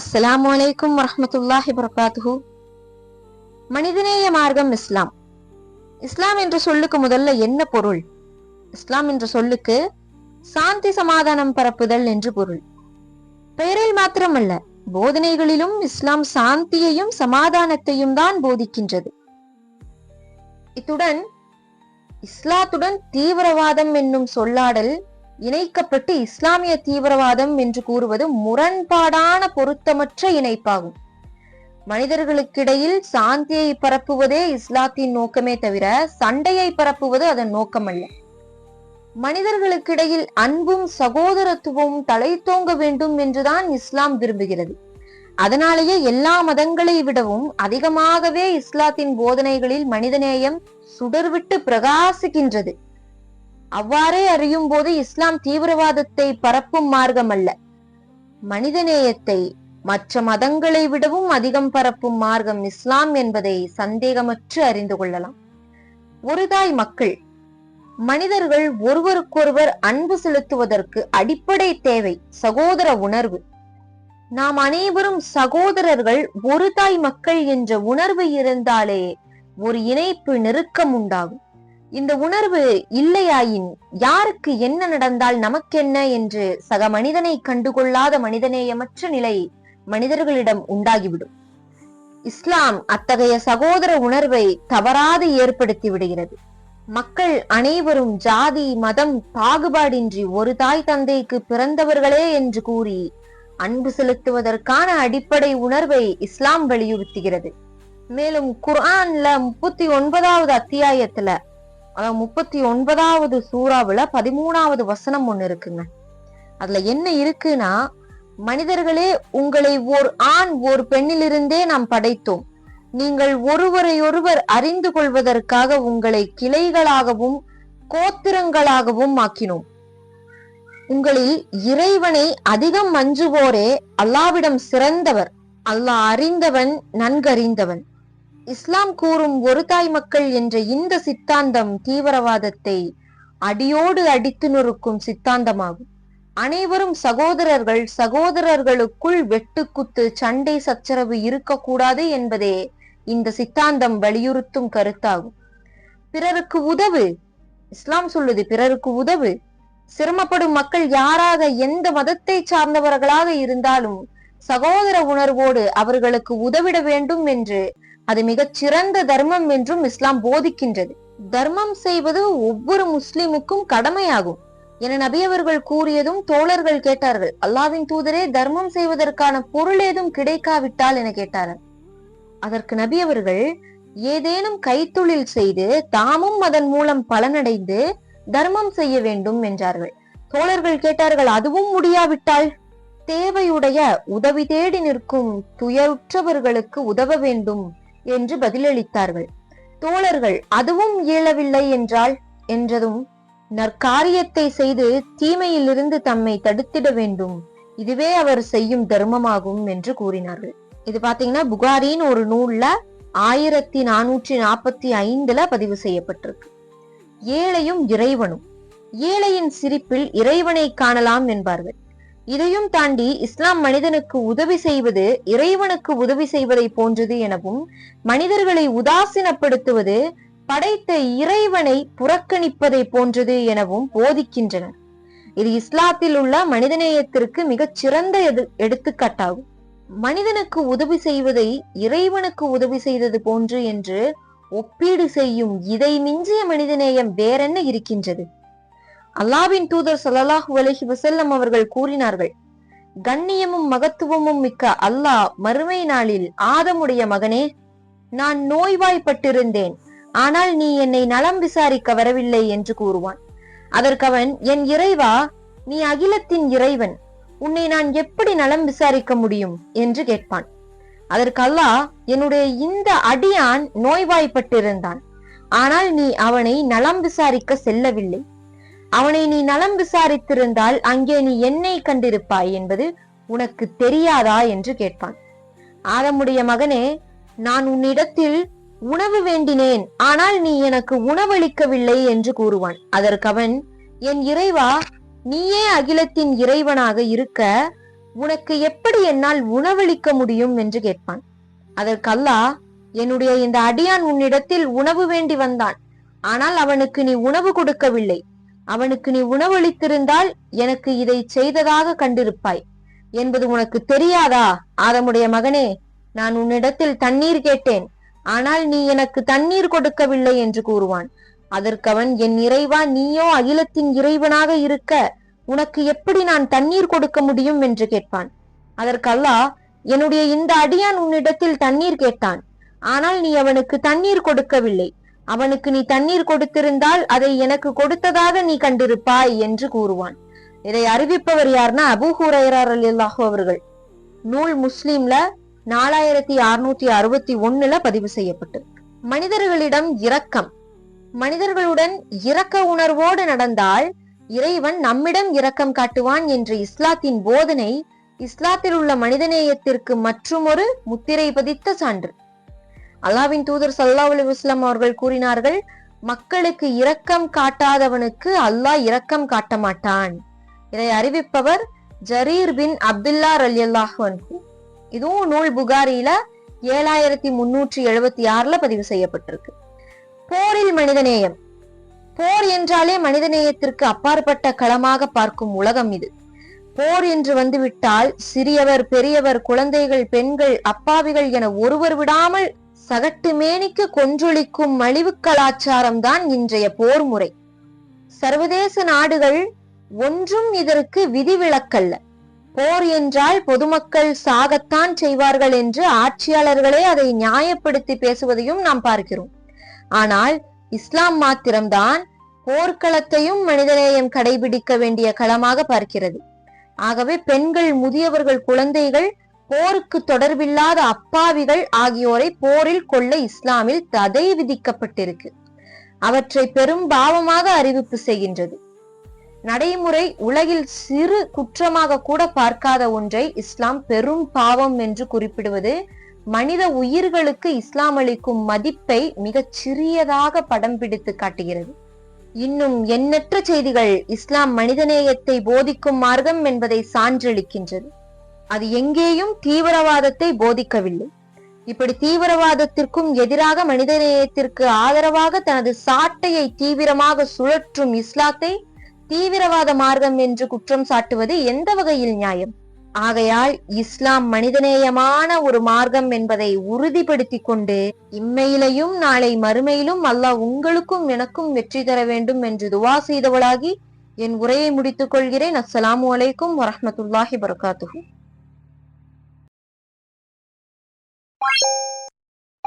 அஸ்லாம் வலைக்கும் வரமத்துல்லாஹி வரகாத்து மனிதநேய மார்க்கம் இஸ்லாம். இஸ்லாம் என்ற சொல்லுக்கு முதல்ல என்ன பொருள்? இஸ்லாம் என்ற சொல்லுக்கு சாந்தி சமாதானம் பரப்புதல் என்று பொருள். பெயரில் மாத்திரமல்ல போதனைகளிலும் இஸ்லாம் சாந்தியையும் சமாதானத்தையும் தான் போதிக்கின்றது. இத்துடன் இஸ்லாத்துடன் தீவிரவாதம் என்னும் சொல்லாடல் இணைக்கப்பட்டு இஸ்லாமிய தீவிரவாதம் என்று கூறுவது முரண்பாடான பொருத்தமற்ற இணைப்பாகும். மனிதர்களுக்கிடையில் சாந்தியை பரப்புவதே இஸ்லாத்தின் நோக்கமே தவிர சண்டையை பரப்புவது அதன் நோக்கமல்ல. மனிதர்களுக்கிடையில் அன்பும் சகோதரத்துவமும் தலைத்தோங்க வேண்டும் என்றுதான் இஸ்லாம் விரும்புகிறது. அதனாலேயே எல்லா மதங்களை விடவும் அதிகமாகவே இஸ்லாத்தின் போதனைகளில் மனிதநேயம் சுடர்விட்டு பிரகாசிக்கின்றது. அவ்வாறே அறியும் போது இஸ்லாம் தீவிரவாதத்தை பரப்பும் மார்க்கம் அல்ல. மனிதநேயத்தை மற்ற மதங்களை விடவும் அதிகம் பரப்பும் மார்க்கம் இஸ்லாம் என்பதை சந்தேகமற்று அறிந்து கொள்ளலாம். ஒரு தாய் மக்கள் மனிதர்கள் ஒருவருக்கொருவர் அன்பு செலுத்துவதற்கு அடிப்படை தேவை சகோதர உணர்வு. நாம் அனைவரும் சகோதரர்கள் ஒரு தாய் மக்கள் என்ற உணர்வு இருந்தாலே ஒரு இணைப்பு நெருக்கம் உண்டாகும். இந்த உணர்வு இல்லையாயின் யாருக்கு என்ன நடந்தால் நமக்கென்ன என்று சக மனிதனை கண்டுகொள்ளாத மனிதநேயமற்ற நிலை மனிதர்களிடம் உண்டாகிவிடும். இஸ்லாம் அத்தகைய சகோதர உணர்வை தவறாது ஏற்படுத்தி விடுகிறது. மக்கள் அனைவரும் ஜாதி மதம் பாகுபாடின்றி ஒரு தாய் தந்தைக்கு பிறந்தவர்களே என்று கூறி அன்பு செலுத்துவதற்கான அடிப்படை உணர்வை இஸ்லாம் வலியுறுத்துகிறது. மேலும் குர்ஆன்ல முப்பத்தி ஒன்பதாவது அத்தியாயத்துல அதான் முப்பத்தி ஒன்பதாவது சூறாவில் பதிமூணாவது வசனம் ஒன்று இருக்குங்க. அதுல என்ன இருக்குன்னா மனிதர்களே உங்களை ஓர் ஆண் ஓர் பெண்ணிலிருந்தே நாம் படைத்தோம். நீங்கள் ஒருவரையொருவர் அறிந்து கொள்வதற்காக உங்களை கிளைகளாகவும் கோத்திரங்களாகவும் ஆக்கினோம். உங்களில் இறைவனை அதிகம் மஞ்சுவோரே அல்லாவிடம் சிறந்தவர். அல்லாஹ் அறிந்தவன் நன்கறிந்தவன். இஸ்லாம் கூறும் ஒரு தாய் மக்கள் என்ற இந்த சித்தாந்தம் தீவிரவாதத்தை அடியோடு அடித்து நொறுக்கும் சித்தாந்தமாகும். அனைவரும் சகோதரர்கள் சகோதரர்களுக்குள் வெட்டுக்குத்து சண்டை சச்சரவு இருக்கக்கூடாது என்பதே இந்த சித்தாந்தம் வலியுறுத்தும் கருத்தாகும். பிறருக்கு உதவு. இஸ்லாம் சொல்லுது பிறருக்கு உதவு. சிரமப்படும் மக்கள் யாராக எந்த மதத்தை சார்ந்தவர்களாக இருந்தாலும் சகோதர உணர்வோடு அவர்களுக்கு உதவிட வேண்டும் என்று அது மிகச் சிறந்த தர்மம் என்றும் இஸ்லாம் போதிக்கின்றது. தர்மம் செய்வது ஒவ்வொரு முஸ்லிமுக்கும் கடமையாகும். என நபி அவர்கள் கூறியதும் தோழர்கள் கேட்டார்கள். அல்லாவின் தூதரே தர்மம் செய்வதற்கான பொருள் ஏதும் கிடைக்காவிட்டால் என கேட்டார்கள். அதற்கு நபி அவர்கள் ஏதேனும் கைத்தொழில் செய்து தாமும் அதன் மூலம் பலனடைந்து தர்மம் செய்ய வேண்டும் என்றார்கள். தோழர்கள் கேட்டார்கள் அதுவும் முடியாவிட்டால்? தேவையுடைய உதவி தேடி நிற்கும் துயருற்றவர்களுக்கு உதவ வேண்டும். என்று பதிலளித்தார்கள். தோழர்கள் அதுவும் இயலவில்லை என்றால்? என்றதும் நற்காரியத்தை செய்து தீமையிலிருந்து தம்மை தடுத்திட வேண்டும். இதுவே அவர் செய்யும் தர்மமாகும் என்று கூறினார்கள். இது பாத்தீங்கன்னா புகாரின் ஒரு நூல்ல ஆயிரத்தி நானூற்றி நாற்பத்தி ஐந்துல பதிவு செய்யப்பட்டிருக்கு. ஏழையும் இறைவனும். ஏழையின் சிரிப்பில் இறைவனை காணலாம் என்பார்கள். இதையும் தாண்டி இஸ்லாம் மனிதனுக்கு உதவி செய்வது இறைவனுக்கு உதவி செய்வதை போன்றது எனவும் மனிதர்களை உதாசீனப்படுத்துவது படைத்த இறைவனை புறக்கணிப்பதை போன்றது எனவும் போதிக்கின்றனர். இது இஸ்லாத்தில் உள்ள மனிதநேயத்திற்கு மிகச் சிறந்த எடுத்துக்காட்டாகும். மனிதனுக்கு உதவி செய்வதை இறைவனுக்கு உதவி செய்தது போன்று என்று ஒப்பீடு செய்யும் இதை மிஞ்சிய மனிதநேயம் வேறென்ன இருக்கின்றது? அல்லாவின் தூதர் சல்லாஹூ அலஹி வசல்லம் அவர்கள் கூறினார்கள் கண்ணியமும் மகத்துவமும் மிக்க அல்லாஹ் மறுமை நாளில் ஆதமுடைய மகனே நான் நோய்வாய்ப்பட்டிருந்தேன். ஆனால் நீ என்னை நலம் விசாரிக்க வரவில்லை என்று கூறுவான். அதற்கவன் என் இறைவா நீ அகிலத்தின் இறைவன். உன்னை நான் எப்படி நலம் விசாரிக்க முடியும்? என்று கேட்பான். அதற்கு அல்லாஹ் என்னுடைய இந்த அடியான் நோய்வாய்ப்பட்டிருந்தான். ஆனால் நீ அவனை நலம் விசாரிக்க செல்லவில்லை. அவனை நீ நலம் விசாரித்திருந்தால் அங்கே நீ என்னை கண்டிருப்பாய் என்பது உனக்கு தெரியாதா என்று கேட்பான். ஆதமுடைய மகனே நான் உன்னிடத்தில் உணவு வேண்டினேன் ஆனால் நீ எனக்கு உணவளிக்கவில்லை என்று கூறுவான். அதற்கவன் என் இறைவா நீயே அகிலத்தின் இறைவனாக இருக்க உனக்கு எப்படி என்னால் உணவளிக்க முடியும்? என்று கேட்பான். அதற்கு அல்லாஹ் என்னுடைய இந்த அடியான் உன்னிடத்தில் உணவு வேண்டி வந்தான். ஆனால் அவனுக்கு நீ உணவு கொடுக்கவில்லை. அவனுக்கு நீ உணவளித்திருந்தால் எனக்கு இதை செய்ததாக கண்டிருப்பாய். என்பது உனக்கு தெரியாதா? ஆதமுடைய மகனே நான் உன்னிடத்தில் தண்ணீர் கேட்டேன். ஆனால் நீ எனக்கு தண்ணீர் கொடுக்கவில்லை என்று கூறுவான். அதற்கவன் என் இறைவா நீயோ அகிலத்தின் இறைவனாக இருக்க உனக்கு எப்படி நான் தண்ணீர் கொடுக்க முடியும்? என்று கேட்பான். அதற்கல்லா என்னுடைய இந்த அடியான் உன்னிடத்தில் தண்ணீர் கேட்டான். ஆனால் நீ அவனுக்கு தண்ணீர் கொடுக்கவில்லை. அவனுக்கு நீ தண்ணீர் கொடுத்திருந்தால் அதை எனக்கு கொடுத்ததாக நீ கண்டிருப்பாய் என்று கூறுவான். இதை அறிவிப்பவர் யார்னா அபு ஹுரைரார் அல்லாஹு அவர்கள். நூல் முஸ்லீம்ல நாலாயிரத்தி அறுநூத்தி அறுபத்தி ஒண்ணுல பதிவு செய்யப்பட்டு மனிதர்களிடம் இரக்கம். மனிதர்களுடன் இரக்க உணர்வோடு நடந்தால் இறைவன் நம்மிடம் இரக்கம் காட்டுவான் என்ற இஸ்லாத்தின் போதனை இஸ்லாத்தில் உள்ள மனிதநேயத்திற்கு மற்றுமொரு முத்திரை பதித்த சான்று. அல்லாவின் தூதர் சல்லா அலி வஸ்லாம் அவர்கள் கூறினார்கள் மக்களுக்கு இரக்கம் காட்டாதவனுக்கு அல்லாஹ் இரக்கம் காட்ட மாட்டான். இதை அறிவிப்பவர் ஜரீர் பின் அப்துல்லா ரலியல்லாஹு இதுவும் நூல் புகாரியில ஏழாயிரத்தி முன்னூற்றி எழுபத்தி ஆறுல பதிவு செய்யப்பட்டிருக்கு. போரில் மனிதநேயம். போர் என்றாலே மனிதநேயத்திற்கு அப்பாற்பட்ட களமாக பார்க்கும் உலகம் இது. போர் என்று வந்துவிட்டால் சிறியவர் பெரியவர் குழந்தைகள் பெண்கள் அப்பாவிகள் என ஒருவர் விடாமல் சகட்டு மேனிக்கு கொன்றொழிக்கும் மலிவு கலாச்சாரம் தான் இன்றைய போர் முறை. சர்வதேச நாடுகள் ஒன்றும் இதற்கு விதிவிலக்கல்ல. போர் என்றால் பொதுமக்கள் சாகத்தான் செய்வார்கள் என்று ஆட்சியாளர்களே அதை நியாயப்படுத்தி பேசுவதையும் நாம் பார்க்கிறோம். ஆனால் இஸ்லாம் மாத்திரம்தான் போர்க்களத்தையும் மனிதநேயம் கடைபிடிக்க வேண்டிய களமாக பார்க்கிறது. ஆகவே பெண்கள் முதியவர்கள் குழந்தைகள் போருக்கு தொடர்பில்லாத அப்பாவிகள் ஆகியோரை போரில் கொள்ள இஸ்லாமில் தடை விதிக்கப்பட்டிருக்கு. அவற்றை பெரும் பாவமாக அறிவிப்பு செய்கின்றது. நடைமுறை உலகில் சிறு குற்றமாக கூட பார்க்காத ஒன்றை இஸ்லாம் பெரும் பாவம் என்று குறிப்பிடுவது மனித உயிர்களுக்கு இஸ்லாம் அளிக்கும் மதிப்பை மிகச் சிறியதாக படம் பிடித்து காட்டுகிறது. இன்னும் எண்ணற்ற செய்திகள் இஸ்லாம் மனிதநேயத்தை போதிக்கும் மார்க்கம் என்பதை சான்றளிக்கின்றது. அது எங்கேயும் தீவிரவாதத்தை போதிக்கவில்லை. இப்படி தீவிரவாதத்திற்கும் எதிராக மனிதநேயத்திற்கு ஆதரவாக தனது சாட்டையை தீவிரமாக சுழற்றும் இஸ்லாத்தை தீவிரவாத மார்க்கம் என்று குற்றம் சாட்டுவது எந்த வகையில் நியாயம்? ஆகையால் இஸ்லாம் மனிதநேயமான ஒரு மார்க்கம் என்பதை உறுதிப்படுத்தி கொண்டு இம்மையிலையும் நாளை மறுமையிலும் அல்லாஹ் உங்களுக்கும் எனக்கும் வெற்றி தர வேண்டும் என்று துவா செய்தவளாகி என் உரையை முடித்துக் கொள்கிறேன். அஸ்லாம் அலைக்கும் வரமத்துல்லாஹி வரகாத்துஹு